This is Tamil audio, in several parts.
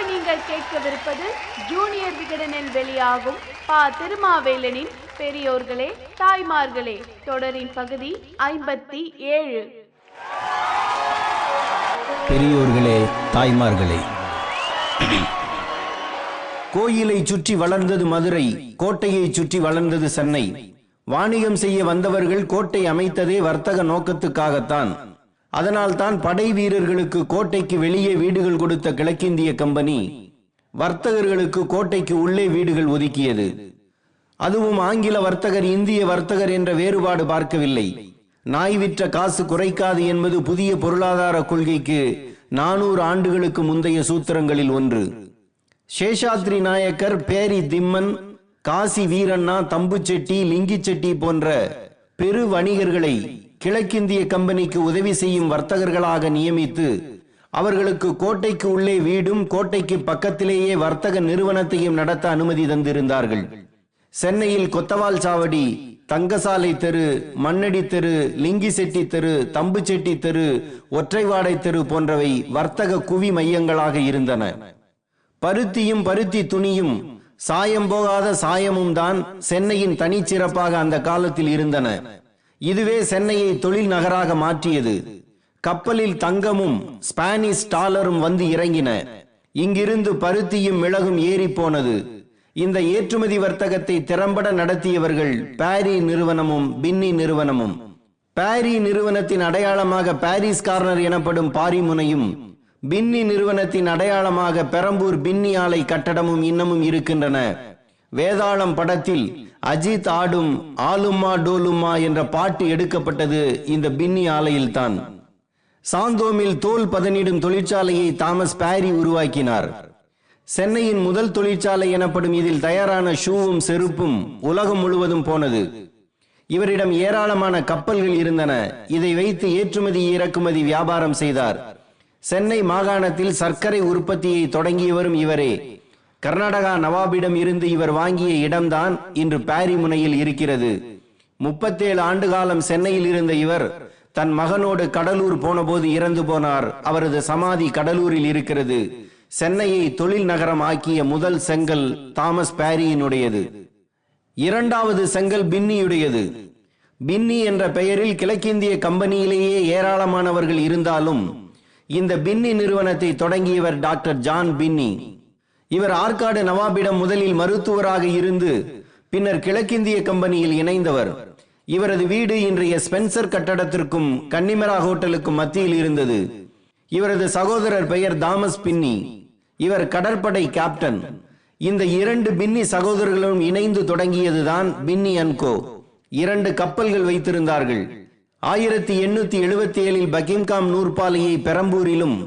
இன்று நீங்கள் கேட்கவிருப்பது ஜூனியர் விகடனில் வெளியாகும் பா. திருமாவேலனின் பெரியோர்களே தாய்மார்களே தொடரின் பகுதி ஐம்பத்தி ஏழு. பெரியோர்களே தாய்மார்களே. கோயிலை சுற்றி வளர்ந்தது மதுரை கோட்டையை சுற்றி வளர்ந்தது சென்னை. வாணிகம் செய்ய வந்தவர்கள் கோட்டை அமைத்ததே வர்த்தக நோக்கத்துக்காகத்தான். அதனால் தான் படை வீரர்களுக்கு கோட்டைக்கு வெளியே வீடுகள் கொடுத்த கிழக்கிந்திய கம்பெனி வர்த்தகர்களுக்கு கோட்டைக்கு உள்ளே வீடுகள் ஒதுக்கியது. அதுவும் ஆங்கில வர்த்தகர் இந்திய வர்த்தகர் என்ற வேறுபாடு பார்க்கவில்லை. நாய் விற்ற காசு குறைக்காது என்பது புதிய பொருளாதார கொள்கைக்கு நானூறு ஆண்டுகளுக்கு முந்தைய சூத்திரங்களில் ஒன்று. சேஷாத்ரி நாயக்கர் பேரி திம்மன் காசி வீரண்ணா தம்புச்செட்டி லிங்கிச்செட்டி போன்ற பெரு வணிகர்களை கிழக்கிந்திய கம்பெனிக்கு உதவி செய்யும் வர்த்தகர்களாக நியமித்து அவர்களுக்கு கோட்டைக்கு உள்ளே வீடும் கோட்டைக்கு பக்கத்திலேயே வர்த்தக நிறுவனத்தையும் நடத்த அனுமதி தந்திருந்தார்கள். சென்னையில் கொத்தவால் சாவடி தங்கசாலை தெரு மண்ணடி தெரு லிங்கி செட்டி தெரு தம்புச்செட்டி தெரு ஒற்றைவாடை தெரு போன்றவை வர்த்தக குவி மையங்களாக இருந்தன. பருத்தியும் பருத்தி துணியும் சாயம் போகாத சாயமும் தான் சென்னையின் தனிச்சிறப்பாக அந்த காலத்தில் இருந்தன. இதுவே சென்னையை தொழில் நகராக மாற்றியது. கப்பலில் தங்கமும் ஸ்பானிஷ் டாலரும் வந்து இறங்கின. இங்கிருந்து பருத்தியும் மிளகும் ஏறி போனது. இந்த ஏற்றுமதி வர்த்தகத்தை திறம்பட நடத்தியவர்கள் பாரி நிறுவனமும் பின்னி நிறுவனமும். பாரி நிறுவனத்தின் அடையாளமாக பாரிஸ் கார்னர் எனப்படும் பாரிமுனையும் பின்னி நிறுவனத்தின் அடையாளமாக பெரம்பூர் பின்னி ஆலை கட்டடமும் இன்னமும் இருக்கின்றன. வேதாளம் படத்தில் அஜித் ஆடும் ஆளுமா டோலுமா என்ற பாட்டு எடுக்கப்பட்டது இந்த பின்னி ஆலையில்தான். சாந்தோமில் தோல் பதனிடும் தொழிற்சாலையை தாமஸ் பாரி உருவாக்கினார். சென்னையின் முதல் தொழிற்சாலை எனப்படும் இதில் தயாரான ஷூவும் செருப்பும் உலகம் முழுவதும் போனது. இவரிடம் ஏராளமான கப்பல்கள் இருந்தன. இதை வைத்து ஏற்றுமதி இறக்குமதி வியாபாரம் செய்தார். சென்னை மாகாணத்தில் சர்க்கரை உற்பத்தியை தொடங்கியவரும் இவரே கர்நாடகா நவாபிடம் இருந்து இவர் வாங்கிய இடம்தான் இன்று பாரி முனையில் இருக்கிறது. முப்பத்தேழு ஆண்டு காலம் சென்னையில் இருந்த இவர் தன் மகனோடு கடலூர் போனபோது இறந்து போனார். அவரது சமாதி கடலூரில் இருக்கிறது. சென்னையை தொழில் நகரம் ஆக்கிய முதல் செங்கல் தாமஸ் பாரியினுடையது. இரண்டாவது செங்கல் பின்னியுடையது. பின்னி என்ற பெயரில் கிழக்கிந்திய கம்பெனியிலேயே ஏராளமானவர்கள் இருந்தாலும் இந்த பின்னி நிறுவனத்தை தொடங்கியவர் டாக்டர் ஜான் பின்னி. இவர் ஆற்காடு நவாபிடம் முதலில் மருத்துவராக இருந்து பின்னர் கிழக்கிந்திய கம்பெனியில் இணைந்தவர். இவரது வீடு இன்றைய ஸ்பென்சர் கட்டடத்திற்கும் கன்னிமரா ஹோட்டலுக்கும் மத்தியில் இருந்தது. இவரது சகோதரர் பெயர் தாமஸ் பின்னி. இவர் கடற்படை கேப்டன். இந்த இரண்டு பின்னி சகோதரர்களும் இணைந்து தொடங்கியதுதான் பின்னி அன்கோ இரண்டு கப்பல்கள் வைத்திருந்தார்கள். ஆயிரத்தி எண்ணூத்தி எழுபத்தி ஏழில் பக்கிம்காம் நூற்பாலையை பெரம்பூரிலும்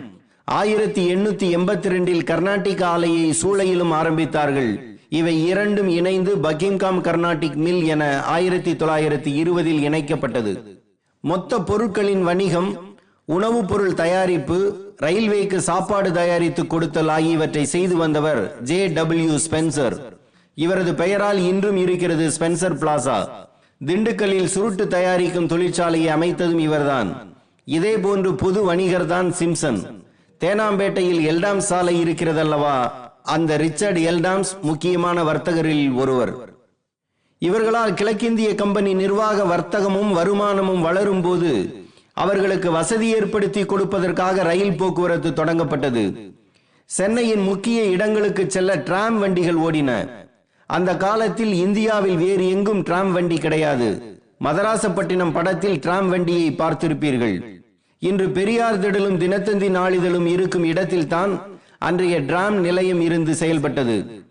ஆயிரத்தி எண்ணூத்தி எண்பத்தி ரெண்டில் கர்நாடிக் ஆலையை சூளையிலும் ஆரம்பித்தார்கள். இவை இரண்டும் இணைந்து பகிம்காம் கர்நாடிக் மில் என ஆயிரத்தி தொள்ளாயிரத்தி இருபதில் இணைக்கப்பட்டது. மொத்த பொருட்களின் வணிகம் உணவுப் பொருள் தயாரிப்பு ரயில்வேக்கு சாப்பாடு தயாரித்து கொடுத்தல் ஆகியவற்றை செய்து வந்தவர் ஜே டபிள்யூ ஸ்பென்சர். இவரது பெயரால் இன்றும் இருக்கிறது ஸ்பென்சர் பிளாசா. திண்டுக்கல்லில் சுருட்டு தயாரிக்கும் தொழிற்சாலையை அமைத்ததும் இவர்தான். இதே போன்று புது வணிகர்தான் சிம்சன் தேனாம்பேட்டையில் எல்டாம்ஸ் சாலை இருக்கிறதல்லவா? அந்த ரிச்சர்ட் எல்டாம்ஸ் முக்கியமான வர்த்தகரில் ஒருவர். இவர்களால் கிழக்கிந்திய கம்பெனி நிர்வாக வர்த்தகமும் வருமானமும் வளரும் போது அவர்களுக்கு வசதி ஏற்படுத்தி கொடுப்பதற்காக ரயில் போக்குவரத்து தொடங்கப்பட்டது. சென்னையின் முக்கிய இடங்களுக்கு செல்ல டிராம் வண்டிகள் ஓடின. அந்த காலத்தில் இந்தியாவில் வேறு எங்கும் டிராம் வண்டி கிடையாது. மதராசப்பட்டினம் படத்தில் டிராம் வண்டியை பார்த்திருப்பீர்கள். இன்று பெரியார் திடலும் தினத்தந்தி நாளிதழும் இருக்கும் இடத்தில்தான் அன்றைய டிராம் நிலையம் இருந்து செயல்பட்டது.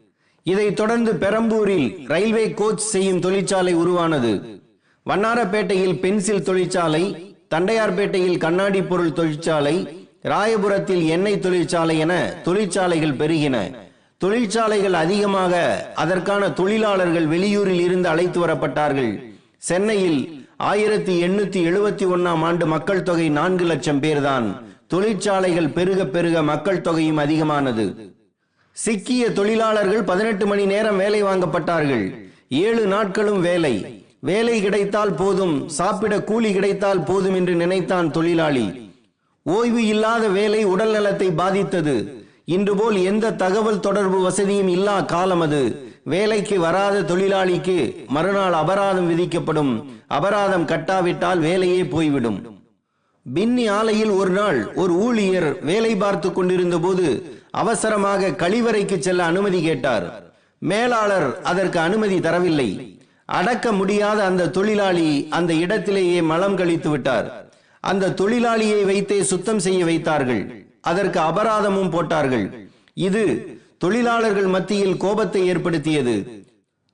இதைத் தொடர்ந்து பெரம்பூரில் ரயில்வே கோச் செய்யும் தொழிற்சாலை உருவானது. வண்ணாரப்பேட்டையில் பென்சில் தொழிற்சாலை தண்டையார்பேட்டையில் கண்ணாடி பொருள் தொழிற்சாலை ராயபுரத்தில் எண்ணெய் தொழிற்சாலை என தொழிற்சாலைகள் பெருகின. தொழிற்சாலைகள் அதிகமாக அதற்கான தொழிலாளர்கள் வெளியூரில் இருந்து அழைத்து வரப்பட்டார்கள். சென்னையில் ஆயிரத்தி எண்ணூத்தி எழுபத்தி ஒன்னாம் ஆண்டு மக்கள் தொகை நான்கு லட்சம் பேர்தான். தொழிற்சாலைகள் பெருக பெருக மக்கள் தொகையும் அதிகமானது. சிக்கிய தொழிலாளர்கள் பதினெட்டு மணி நேரம் வேலை வாங்கப்பட்டார்கள். ஏழு நாட்களும் வேலை. வேலை கிடைத்தால் போதும். சாப்பிட கூலி கிடைத்தால் போதும் என்று நினைத்தான் தொழிலாளி. ஓய்வு இல்லாத வேலை உடல் நலத்தை பாதித்தது. இன்று போல் எந்த தகவல் தொடர்பு வசதியும் இல்லா காலம் அது. வேலைக்கு வராத தொழிலாளிக்கு மறுநாள் அபராதம் விதிக்கப்படும். அபராதம் கட்டாவிட்டால் வேலையே போய்விடும். பின்னி ஆலையில் ஒரு நாள் ஒரு ஊழியர் வேலை பார்த்து கொண்டிருந்த போது அவசரமாக கழிவறைக்கு செல்ல அனுமதி கேட்டார். மேலாளர் அதற்கு அனுமதி தரவில்லை. அடக்க முடியாத அந்த தொழிலாளி அந்த இடத்திலேயே மலம் கழித்து விட்டார். அந்த தொழிலாளியை வைத்தே சுத்தம் செய்ய வைத்தார்கள். அதற்கு அபராதமும் போட்டார்கள். இது தொழிலாளர்கள் மத்தியில் கோபத்தை ஏற்படுத்தியது.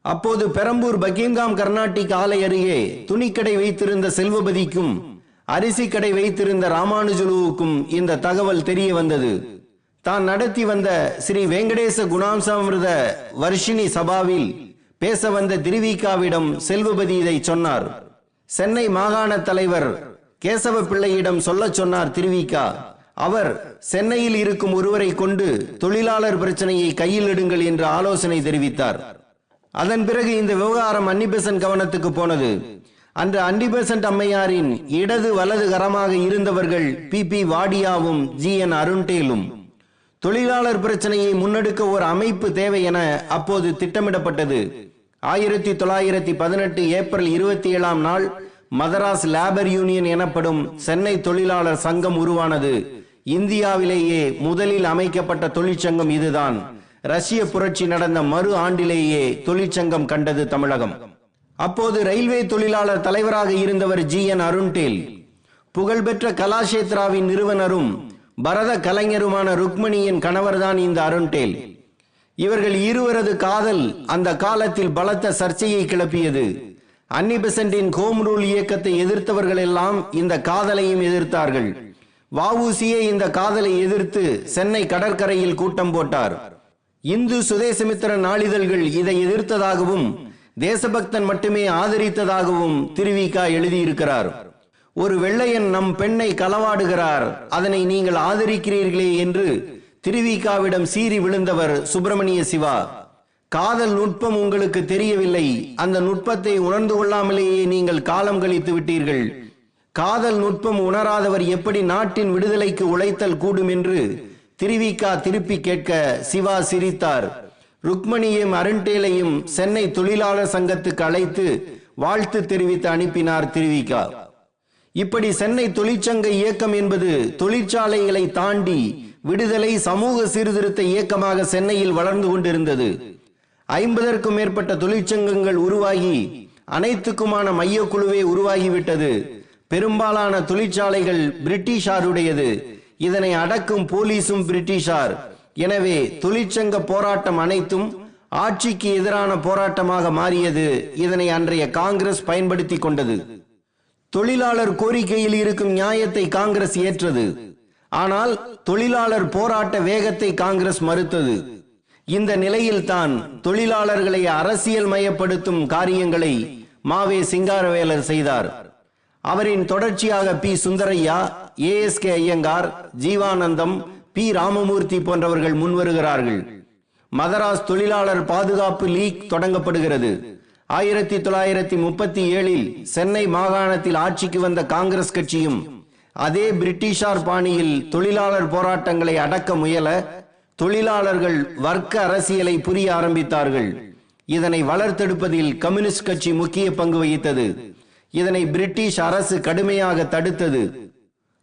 அப்போது பெரம்பூர் பக்கிங்காம் கர்நாட்டிக் ஆலை அருகே துணிக்கடை வைத்திருந்த செல்வபதிக்கும் அரிசி கடை வைத்திருந்த ராமானுஜலுவுக்கும் இந்த தகவல் தெரிய வந்தது. தான் நடத்தி வந்த ஸ்ரீ வெங்கடேச குணாம்சாமிருத வர்ஷினி சபாவில் பேச வந்த திருவிகாவிடம் செல்வபதி இதை சொன்னார். சென்னை மாகாண தலைவர் கேசவ பிள்ளையிடம் சொல்லச் சொன்னார் திருவிகா அவர் சென்னையில் இருக்கும் ஒருவரை கொண்டு தொழிலாளர் பிரச்சனையை கையில் எடுங்கள் என்று ஆலோசனை தெரிவித்தார். அதன் பிறகு இந்த விவகாரம் அன்னிபெசன்ட் கவனத்துக்கு போனது. அன்று அன்னிபெசன்ட் அம்மையாரின் இடது வலது கரமாக இருந்தவர்கள் பி. பி. வாடியாவும் ஜி. என். அருண்டேலும். தொழிலாளர் பிரச்சனையை முன்னெடுக்க ஒரு அமைப்பு தேவை என அப்போது திட்டமிடப்பட்டது. ஆயிரத்தி தொள்ளாயிரத்தி பதினெட்டு ஏப்ரல் இருபத்தி ஏழாம் நாள் மதராஸ் லேபர் யூனியன் எனப்படும் சென்னை தொழிலாளர் சங்கம் உருவானது. இந்தியாவிலேயே முதலில் அமைக்கப்பட்ட தொழிற்சங்கம் இதுதான். ரஷ்ய புரட்சி நடந்த மறு ஆண்டிலேயே தொழிற்சங்கம் கண்டது தமிழகம். அப்போது ரயில்வே தொழிலாளர் தலைவராக இருந்தவர் ஜி. என். அருண்டேல் புகழ்பெற்ற கலாஷேத்ராவின் நிறுவனரும் பரத கலைஞருமான ருக்மணியின் கணவர்தான் இந்த அருண்டேல். இவர்கள் இருவரது காதல் அந்த காலத்தில் பலத்த சர்ச்சையை கிளப்பியது. அன்னி பெசன்டின் ஹோம் ரூல் இயக்கத்தை எதிர்த்தவர்கள் எல்லாம் இந்த காதலையும் எதிர்த்தார்கள். வவுசியே இந்த காதலை எதிர்த்து சென்னை கடற்கரையில் கூட்டம் போட்டார். இந்து சுதேசமித்திர நாளிதழ்கள் இதை எதிர்த்ததாகவும் தேசபக்தன் மட்டுமே ஆதரித்ததாகவும் திருவிகா எழுதியிருக்கிறார். ஒரு வெள்ளையன் நம் பெண்ணை களவாடுகிறார் அதனை நீங்கள் ஆதரிக்கிறீர்களே என்று திருவிகாவிடம் சீறி விழுந்தவர் சுப்பிரமணிய சிவா. காதல் நுட்பம் உங்களுக்கு தெரியவில்லை அந்த நுட்பத்தை உணர்ந்து கொள்ளாமலேயே நீங்கள் காலம் கழித்து விட்டீர்கள். காதல் நுட்பம் உணராதவர் எப்படி நாட்டின் விடுதலைக்கு உழைத்தல் கூடும் என்று திருவிகா திருப்பி கேட்க சிவா சிரித்தார். ருக்மணியும் அருண்டேலையும் சென்னை தொழிலாளர் சங்கத்துக்கு அழைத்து வாழ்த்து தெரிவித்து அனுப்பினார் திருவிக்கா இப்படி சென்னை தொழிற்சங்க இயக்கம் என்பது தொழிற்சாலைகளை தாண்டி விடுதலை சமூக சீர்திருத்த இயக்கமாக சென்னையில் வளர்ந்து கொண்டிருந்தது. ஐம்பதற்கும் மேற்பட்ட தொழிற்சங்கங்கள் உருவாகி அனைத்துக்குமான மையக்குழுவே உருவாகிவிட்டது. பெரும்பாலான தொழிற்சாலைகள் பிரிட்டிஷாருடையது. இதனை அடக்கும் போலீசும் பிரிட்டிஷார். எனவே தொழிற்சங்க போராட்டம் அனைத்தும் ஆட்சிக்கு எதிரான போராட்டமாக மாறியது. இதனை அன்றைய காங்கிரஸ் பயன்படுத்தி கொண்டது. தொழிலாளர் கோரிக்கையில் இருக்கும் நியாயத்தை காங்கிரஸ் ஏற்றது. ஆனால் தொழிலாளர் போராட்ட வேகத்தை காங்கிரஸ் மறுத்தது. இந்த நிலையில்தான் தொழிலாளர்களை அரசியல் மயப்படுத்தும் காரியங்களை மாவே சிங்காரவேலர் செய்தார். அவரின் தொடர்ச்சியாக P. Sundarayya A. S. K. Iyengar Jeevanandam P. Ramamurthy போன்றவர்கள் முன்வருகிறார்கள். மதராஸ் தொழிலாளர் பாதுகாப்பு லீக் தொடங்கப்படுகிறது. ஆயிரத்தி தொள்ளாயிரத்தி முப்பத்தி ஏழில் சென்னை மாகாணத்தில் ஆட்சிக்கு வந்த காங்கிரஸ் கட்சியும் அதே பிரிட்டிஷார் பாணியில் தொழிலாளர் போராட்டங்களை அடக்க முயல தொழிலாளர்கள் வர்க்க அரசியலை புரிய ஆரம்பித்தார்கள். இதனை வளர்த்தெடுப்பதில் கம்யூனிஸ்ட் கட்சி முக்கிய பங்கு வகித்தது. இதனை பிரிட்டிஷ் அரசு கடுமையாக தடுத்தது.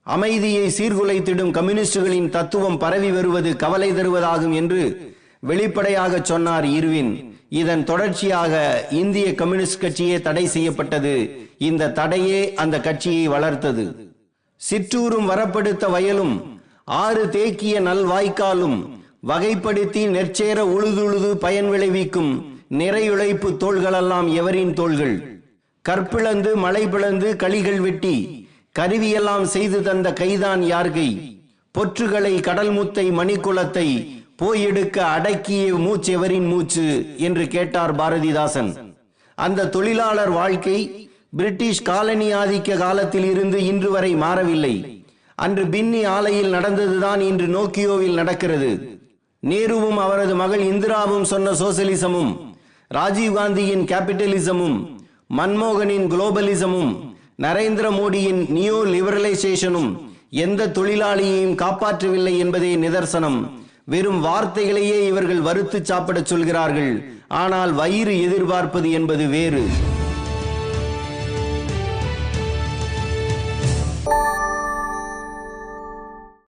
அமைதியை சீர்குலைத்திடும் கம்யூனிஸ்டுகளின் தத்துவம் பரவி வருவது கவலை தருவதாகும் என்று வெளிப்படையாக சொன்னார் இருவின். இதன் தொடர்ச்சியாக இந்திய கம்யூனிஸ்ட் கட்சியே தடை செய்யப்பட்டது. இந்த தடையே அந்த கட்சியை வளர்த்தது. சிற்றூரும் வரப்படுத்த வயலும் ஆறு தேக்கிய நல்வாய்க்காலும் வகைப்படுத்தி நெற்சேர உழுதுழுது பயன் விளைவிக்கும் நிறையுழைப்பு தோள்களெல்லாம் எவரின் தோள்கள்? கற்பிளந்து மலை பிளந்து களிகள் வெட்டி கருவியெல்லாம் செய்து தந்த கைதான் யார்கை? பொற்றுகளை கடல் முத்தை மணிக்குளத்தை போயெடுக்க அடக்கிய மூச்செவரின் மூச்சு என்று கேட்டார் பாரதிதாசன். அந்த தொழிலாளர் வாழ்க்கை பிரிட்டிஷ் காலனி ஆதிக்க காலத்தில் இருந்து இன்று வரை மாறவில்லை. அன்று பின்னி ஆலையில் நடந்ததுதான் இன்று நோக்கியோவில் நடக்கிறது. நேருவும் அவரது மகள் இந்திராவும் சொன்ன சோசலிசமும் ராஜீவ்காந்தியின் கேபிட்டலிசமும் மன்மோகனின் குளோபலிசமும் நரேந்திர மோடியின் நியூ லிபரலைசேஷனும் எந்த தொழிலாளியையும் காப்பாற்றவில்லை என்பதே நிதர்சனம். வெறும் வார்த்தைகளையே இவர்கள் வறுத்து சாப்பிடச் சொல்கிறார்கள். ஆனால் வயிறு எதிர்பார்ப்பது என்பது வேறு.